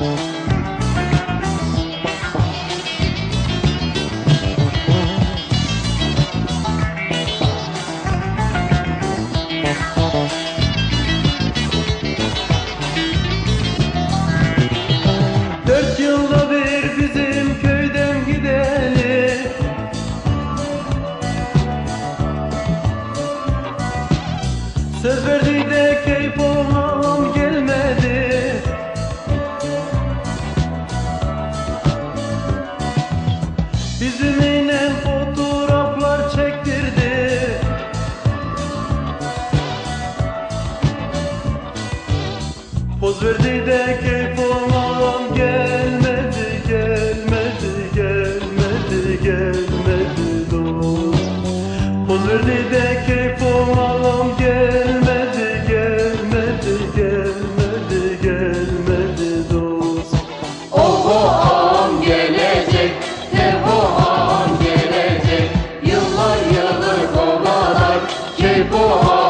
Dört bir bizim köyden gidelim. Söz verdi de Bizimle fotoğraflar çektirdi. Poz verdi de keyif olmam gelmedi gelmedi gelmedi gelmedi dost. Poz verdi de keyif olmam gelmedi boa.